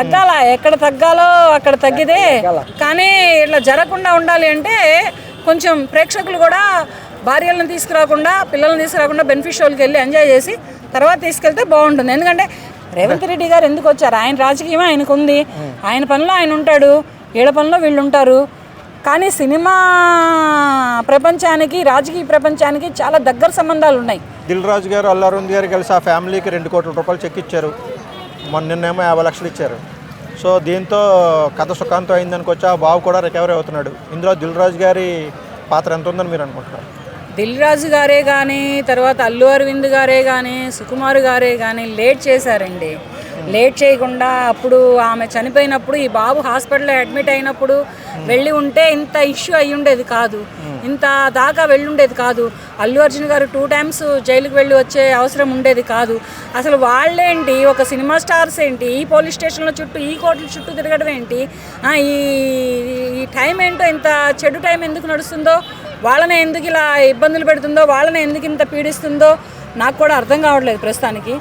తగ్గాల? ఎక్కడ తగ్గాలో అక్కడ తగ్గితే కానీ ఇట్లా జరగకుండా ఉండాలి అంటే కొంచెం ప్రేక్షకులు కూడా భార్యలను తీసుకురాకుండా పిల్లల్ని తీసుకురాకుండా బెనిఫిషియల్కి వెళ్ళి ఎంజాయ్ చేసి తర్వాత తీసుకెళ్తే బాగుంటుంది. ఎందుకంటే రేవంత్ రెడ్డి గారు ఎందుకు వచ్చారు? ఆయన రాజకీయం ఆయనకు ఉంది. ఆయన పనిలో ఆయన ఉంటాడు. వీళ్ళ పనిలో వీళ్ళు ఉంటారు. కానీ సినిమా ప్రపంచానికి రాజకీయ ప్రపంచానికి చాలా దగ్గర సంబంధాలు ఉన్నాయి. దిల్ రాజు గారు అల్లు అరవింద్ గారు కలిసి ఆ ఫ్యామిలీకి రెండు కోట్ల రూపాయలు చెక్ ఇచ్చారు. మొన్న నిన్నేమో యాభై లక్షలు ఇచ్చారు. సో దీంతో కథ సుఖాంతం అయిందనుకొచ్చి ఆ బాబు కూడా రికవరీ అవుతున్నాడు. ఇందులో దిల్ రాజు గారి పాత్ర ఎంత ఉందని మీరు అనుకుంటున్నారు? దిల్ రాజు గారే కానీ తర్వాత అల్లు అరవింద్ గారే కానీ సుకుమార్ గారే కానీ లేట్ చేశారండి. లేట్ చేయకుండా అప్పుడు ఆమె చనిపోయినప్పుడు ఈ బాబు హాస్పిటల్లో అడ్మిట్ అయినప్పుడు వెళ్ళి ఉంటే ఇంత ఇష్యూ అయ్యుండేది ఉండేది కాదు. ఇంత దాకా వెళ్ళుండేది కాదు. అల్లు అర్జున్ గారు టూ టైమ్స్ జైలుకు వెళ్ళి వచ్చే అవసరం ఉండేది కాదు. అసలు వాళ్ళేంటి ఒక సినిమా స్టార్స్ ఏంటి? ఈ పోలీస్ స్టేషన్ల చుట్టూ ఈ కోర్టుల చుట్టూ తిరగడం ఏంటి? ఈ ఈ టైం ఏంటో ఇంత చెడు టైం ఎందుకు నడుస్తుందో వాళ్ళని ఎందుకు ఇలా ఇబ్బందులు పెడుతుందో వాళ్ళని ఎందుకు ఇంత పీడిస్తుందో నాకు కూడా అర్థం కావట్లేదు ప్రస్తుతానికి.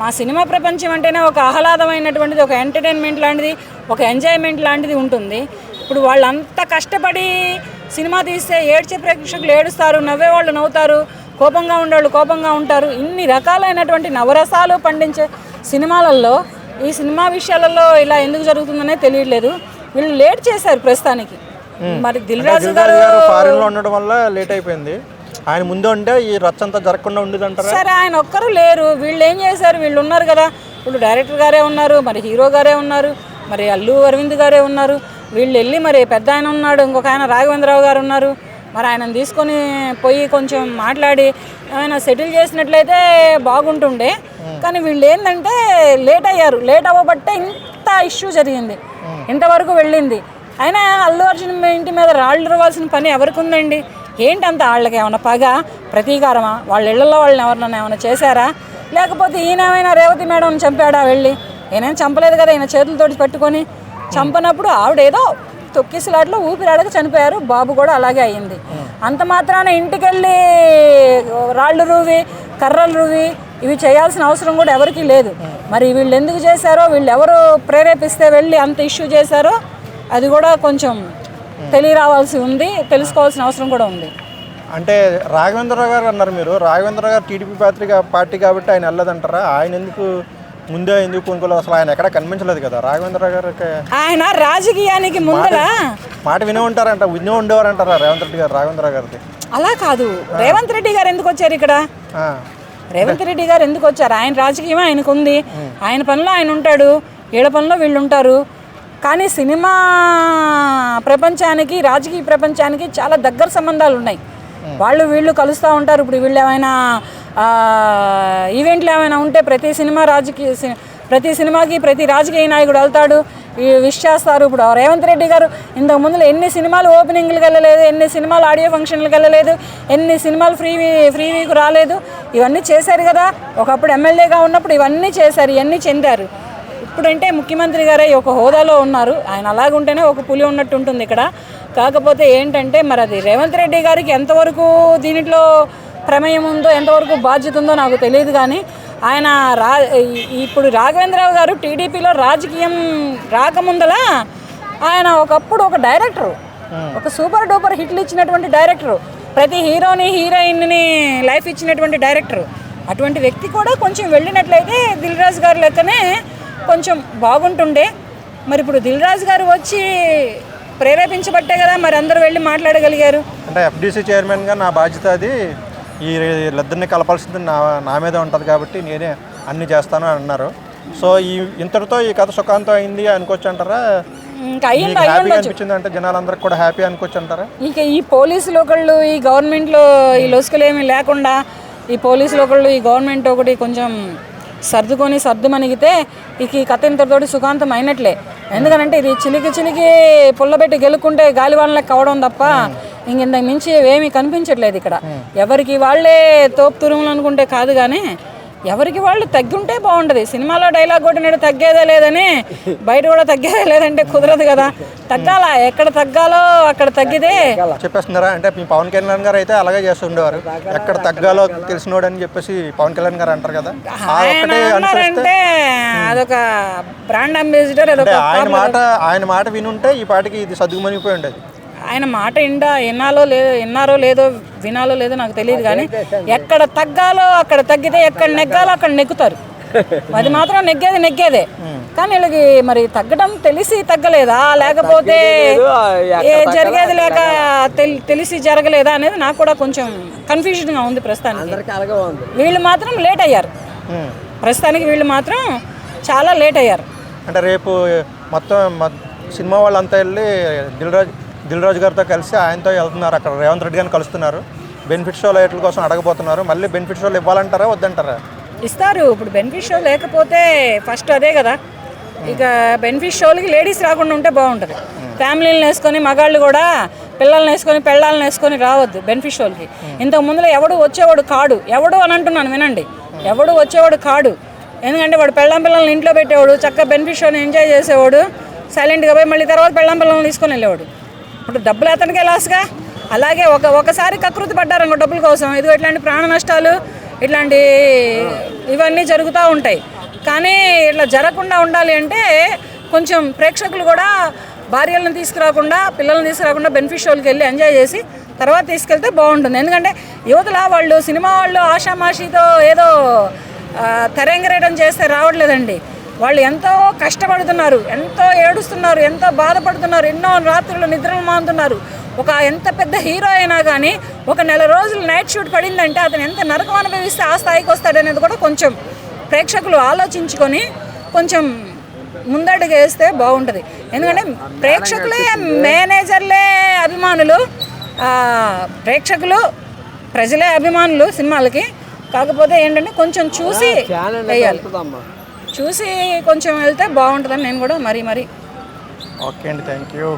మా సినిమా ప్రపంచం అంటేనే ఒక ఆహ్లాదమైనటువంటిది ఒక ఎంటర్టైన్మెంట్ లాంటిది ఒక ఎంజాయ్మెంట్ లాంటిది ఉంటుంది. ఇప్పుడు వాళ్ళంతా కష్టపడి సినిమా తీస్తే ఏడ్చే ప్రేక్షకులు ఏడుస్తారు నవ్వే వాళ్ళు నవ్వుతారు కోపంగా ఉండేవాళ్ళు కోపంగా ఉంటారు. ఇన్ని రకాలైనటువంటి నవరసాలు పండించే సినిమాలలో ఈ సినిమా విషయాలలో ఇలా ఎందుకు జరుగుతుందనే తెలియట్లేదు. వీళ్ళు లేట్ చేశారు ప్రస్తుతానికి. మరి దిల్ రాజు దిల్ రాజు గారు ఉండడం వల్ల లేట్ అయిపోయింది. ఆయన ముందు ఉంటే ఈ రచ్చ అంతా జరగకుండా ఉండేదంటారా? సరే ఆయన ఒక్కరు లేరు. వీళ్ళు ఏం చేశారు? వీళ్ళు ఉన్నారు కదా. ఇప్పుడు డైరెక్టర్ గారే ఉన్నారు మరి హీరో గారే ఉన్నారు మరి అల్లు అరవింద్ గారే ఉన్నారు. వీళ్ళు వెళ్ళి మరి పెద్ద ఆయన ఉన్నాడు ఇంకొక ఆయన రాఘవేంద్రరావు గారు ఉన్నారు. మరి ఆయనను తీసుకొని పోయి కొంచెం మాట్లాడి ఆయన సెటిల్ చేసినట్లయితే బాగుంటుండే. కానీ వీళ్ళు ఏంటంటే లేట్ అయ్యారు. లేట్ అవ్వబట్టే ఇంత ఇష్యూ జరిగింది. ఇంతవరకు వెళ్ళింది. అయినా అల్లు అర్జున్ ఇంటి మీద రాళ్ళు ఇవ్వాల్సిన పని ఎవరికి ఉందండి? ఏంటంత వాళ్ళకి ఏమైనా పగ ప్రతీకారమా? వాళ్ళ ఇళ్ళలో వాళ్ళని ఎవరినైనా ఏమైనా చేశారా? లేకపోతే ఈయన ఏమైనా రేవతి మేడం చంపాడా వెళ్ళి? ఈయనేం చంపలేదు కదా ఈయన చేతులతోటి పెట్టుకొని చంపనప్పుడు ఆవిడ ఏదో తొక్కిసలాట్లో ఊపిరాడక చనిపోయారు. బాబు కూడా అలాగే అయ్యింది. అంత మాత్రాన ఇంటికెళ్ళి రాళ్ళు రువి కర్రలు రువి ఇవి చేయాల్సిన అవసరం కూడా ఎవరికీ లేదు. మరి వీళ్ళు ఎందుకు చేశారో వీళ్ళు ఎవరు ప్రేరేపిస్తే వెళ్ళి అంత ఇష్యూ చేశారో అది కూడా కొంచెం తెలియరావాల్సి ఉంది తెలుసుకోవాల్సిన అవసరం కూడా ఉంది. అంటే రాఘవేంద్రరావు గారు అన్నారు మీరు. రాఘవేంద్ర గారు టీడీపీ పార్టీ పార్టీ కాబట్టి ఆయన వెళ్ళదంటారా? ఆయన ఎందుకు ముందే ఎందుకు కొనుక్కోలేదు అసలు ఆయన ఎక్కడ కనిపించలేదు కదా? రాఘవేంద్ర గారికి ఆయన రాజకీయానికి ముందర మాట వినే ఉంటారంట వినే ఉండేవారంటారా రేవంత్ రెడ్డి గారు రాఘవేంద్ర గారిది? అలా కాదు. రేవంత్ రెడ్డి గారు ఎందుకు వచ్చారు ఇక్కడ? రేవంత్ రెడ్డి గారు ఎందుకు వచ్చారు? ఆయన రాజకీయం ఆయనకు ఉంది. ఆయన పనిలో ఆయన ఉంటాడు. వీళ్ళ పనిలో వీళ్ళు ఉంటారు. కానీ సినిమా ప్రపంచానికి రాజకీయ ప్రపంచానికి చాలా దగ్గర సంబంధాలు ఉన్నాయి. వాళ్ళు వీళ్ళు కలుస్తూ ఉంటారు. ఇప్పుడు వీళ్ళు ఏమైనా ఈవెంట్లు ఏమైనా ఉంటే ప్రతి సినిమా రాజకీయ ప్రతి సినిమాకి ప్రతి రాజకీయ నాయకుడు వెళ్తాడు విష్ చేస్తారు. ఇప్పుడు రేవంత్ రెడ్డి గారు ఇంతకు ముందు ఎన్ని సినిమాలు ఓపెనింగ్లకు వెళ్ళలేదు ఎన్ని సినిమాలు ఆడియో ఫంక్షన్లకు వెళ్ళలేదు ఎన్ని సినిమాలు ఫ్రీ ఫ్రీ వీక్ రాలేదు ఇవన్నీ చేశారు కదా. ఒకప్పుడు ఎమ్మెల్యేగా ఉన్నప్పుడు ఇవన్నీ చేశారు ఇవన్నీ చెందారు. ఇప్పుడంటే ముఖ్యమంత్రి గారే ఒక హోదాలో ఉన్నారు. ఆయన అలాగుంటేనే ఒక పులి ఉన్నట్టు ఉంటుంది ఇక్కడ. కాకపోతే ఏంటంటే మరి అది రేవంత్ రెడ్డి గారికి ఎంతవరకు దీనిలో ప్రమేయం ఉందో ఎంతవరకు బాధ్యత ఉందో నాకు తెలియదు కానీ ఆయన రా ఇప్పుడు రాఘవేంద్రరావు గారు టీడీపీలో రాజకీయం రాకముందల ఆయన ఒకప్పుడు ఒక డైరెక్టరు ఒక సూపర్ డూపర్ హిట్లు ఇచ్చినటువంటి డైరెక్టరు ప్రతి హీరోని హీరోయిన్ని లైఫ్ ఇచ్చినటువంటి డైరెక్టరు. అటువంటి వ్యక్తి కూడా కొంచెం వెళ్ళినట్లయితే దిల్ రాజు గారి లెక్కనే కొంచెం బాగుంటుండే. మరి ఇప్పుడు దిల్ రాజు గారు వచ్చి ప్రేరేపించబట్టే కదా మరి అందరూ వెళ్ళి మాట్లాడగలిగారు. అంటే ఎఫ్డీసీ చైర్మన్గా నా బాధ్యత అది. ఈ ఇద్దరిని కలపాల్సింది నా నా మీద ఉంటుంది కాబట్టి నేనే అన్ని చేస్తాను అని అన్నారు. సో ఈ ఇంతటితో ఈ కథ సుఖాంతం అయింది అనుకోవచ్చు అంటారా? ఇంకా అయ్యింది మీకు హ్యాపీగా అనిపించింది అంటే జనాలందరికి కూడా హ్యాపీ అనుకోవచ్చు అంటారా? ఇక ఈ పోలీసులు ఒకళ్ళు ఈ గవర్నమెంట్లో ఈ లొసుకలు ఏమీ లేకుండా ఈ పోలీసులు ఒకళ్ళు ఈ గవర్నమెంట్ ఒకటి కొంచెం సర్దుకొని సర్దు మణిగితే ఇక ఈ కథ ఇంతటితోటి సుఖాంతం అయినట్లే. ఎందుకనంటే ఇది చిలికి చిలికి పుల్లబెట్టి గెలుక్కుంటే గాలివానలకు కావడం తప్ప ఇంక మించి ఏమీ కనిపించట్లేదు ఇక్కడ. ఎవరికి వాళ్ళే తోపు తురుములు అనుకుంటే కాదు కానీ ఎవరికి వాళ్ళు తగ్గుంటే బాగుంటుంది సినిమాలో డైలాగ్ కొట్టినట్టు తగ్గేదే లేదని బయట కూడా తగ్గేదే లేదంటే కుదరదు కదా. తగ్గాలా? ఎక్కడ తగ్గాలో అక్కడ తగ్గితే. చెప్పేస్తున్నారా? అంటే మీ పవన్ కళ్యాణ్ గారు అయితే అలాగే చేస్తుండేవారు ఎక్కడ తగ్గాలో తెలిసినోడు అని చెప్పేసి పవన్ కళ్యాణ్ గారు అంటారు కదా. అన్నారంటే అదొక బ్రాండ్ అంబాసిడర్ అంటే ఆయన మాట ఆయన మాట వినుంటే ఈ పాటికి ఇది సర్దుకుమనిపోయి ఉండేది. ఆయన మాట ఇండా విన్నాలో లేదో విన్నారో లేదో వినాలో లేదో నాకు తెలియదు కానీ ఎక్కడ తగ్గాలో అక్కడ తగ్గితే ఎక్కడ నెగ్గాలో అక్కడ నెగ్గుతారు. అది మాత్రం నెగ్గేది నెగ్గేదే. కానీ వీళ్ళకి మరి తగ్గడం తెలిసి తగ్గలేదా? లేకపోతే ఏ జరిగేది లేక తెలి- తెలిసి జరగలేదా అనేది నాకు కూడా కొంచెం కన్ఫ్యూజన్గా ఉంది ప్రస్తుతానికి. వీళ్ళు మాత్రం లేట్ అయ్యారు. ప్రస్తుతానికి వీళ్ళు మాత్రం చాలా లేట్ అయ్యారు. అంటే రేపు మొత్తం సినిమా వాళ్ళంతా వెళ్ళి దిల్ దిల్రాజు దిల్ గారితో కలిసి ఆయనతో వెళ్తున్నారు అక్కడ. రేవంత్ రెడ్డి గారిని కలుస్తున్నారు. బెనిఫిట్ షోల రేట్ల కోసం అడగబోతున్నారు. మళ్ళీ బెనిఫిట్ షోలు ఇవ్వాలంటారా? వద్దంటారా? ఇస్తారు. ఇప్పుడు బెనిఫిట్ షో లేకపోతే ఫస్ట్ అదే కదా. ఇక బెనిఫిట్ షోలకి లేడీస్ రాకుండా ఉంటే బాగుంటుంది. ఫ్యామిలీని వేసుకొని మగాళ్ళు కూడా పిల్లల్ని వేసుకొని పెళ్ళాలను వేసుకొని రావద్దు బెనిఫిట్ షోలకి. ఇంతకు ముందులో ఎవడు వచ్చేవాడు కాడు. ఎవడు అని అంటున్నాను వినండి. ఎవడు వచ్చేవాడు కాడు. ఎందుకంటే వాడు పెళ్ళం పిల్లల్ని ఇంట్లో పెట్టేవాడు చక్కగా బెనిఫిట్ షోని ఎంజాయ్ చేసేవాడు సైలెంట్గా పోయి మళ్ళీ తర్వాత పెళ్ళం పిల్లల్ని తీసుకొని వెళ్ళేవాడు. ఇప్పుడు డబ్బులు అతనికే లాస్గా అలాగే ఒక ఒకసారి కకృతి పడ్డారు డబ్బుల కోసం. ఇది ఇట్లాంటి ప్రాణ నష్టాలు ఇట్లాంటి ఇవన్నీ జరుగుతూ ఉంటాయి. కానీ ఇట్లా జరగకుండా ఉండాలి అంటే కొంచెం ప్రేక్షకులు కూడా భార్యలను తీసుకురాకుండా పిల్లల్ని తీసుకురాకుండా బెనిఫిషియల్కి వెళ్ళి ఎంజాయ్ చేసి తర్వాత తీసుకెళ్తే బాగుంటుంది. ఎందుకంటే యువతల వాళ్ళు సినిమా వాళ్ళు ఆషామాషితో ఏదో తెరంగరేయడం చేస్తే రావట్లేదండి. వాళ్ళు ఎంతో కష్టపడుతున్నారు ఎంతో ఏడుస్తున్నారు ఎంతో బాధపడుతున్నారు ఎన్నో రాత్రులు నిద్రలు మానుతున్నారు ఒక ఎంత పెద్ద హీరో అయినా కానీ ఒక నెల రోజులు నైట్ షూట్ పడిందంటే అతను ఎంత నరకం అనుభవిస్తే ఆ స్థాయికి వస్తాడనేది కూడా కొంచెం ప్రేక్షకులు ఆలోచించుకొని కొంచెం ముందడుగు వేస్తే బాగుంటుంది. ఎందుకంటే ప్రేక్షకులే మేనేజర్లే అభిమానులు ప్రేక్షకులు ప్రజలే అభిమానులు సినిమాలకి. కాకపోతే ఏంటంటే కొంచెం చూసి వేయాలి. చూసి కొంచెం వెళ్తే బాగుంటుందని నేను కూడా మరీ మరీ. ఓకే అండి థ్యాంక్ యూ.